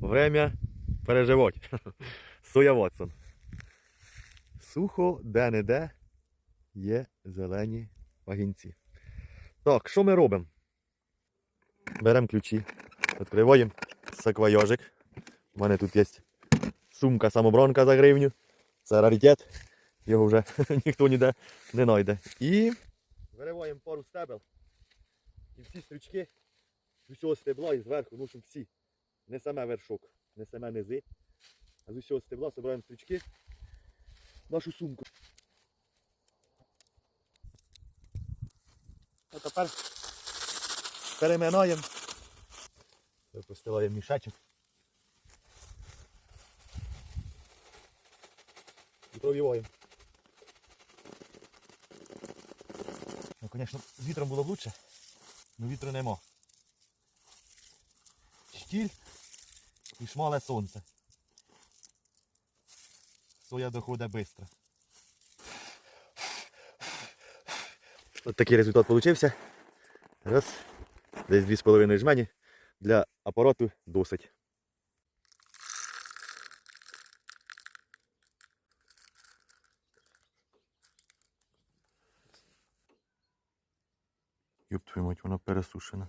время переживуть. Соя Вотсон. Сухо де-не-де є зелені вагінці. Так, що ми робимо? Беремо ключі, відкриваємо саквайожик. У мене тут є сумка самобронка за гривню. Це раритет. Його вже ніхто ніде не знайде. І вириваємо пару стебел. І всі стрічки з усього стебла і зверху, ну щоб всі. Не саме вершок, не саме низи. А з усього стебла збираємо стрічки. в Нашу сумку. А тепер переминаємо. Постилаємо мішечок. І провіваємо. Ну, звісно, з вітром було б лучше, але вітру нема. Штіль і шмале сонце. Соя доходить швидко. Ось такий результат вийшов. Раз. Десь 2,5 жмені. Для апарату досить. Ёб твою мать, вона пересушена.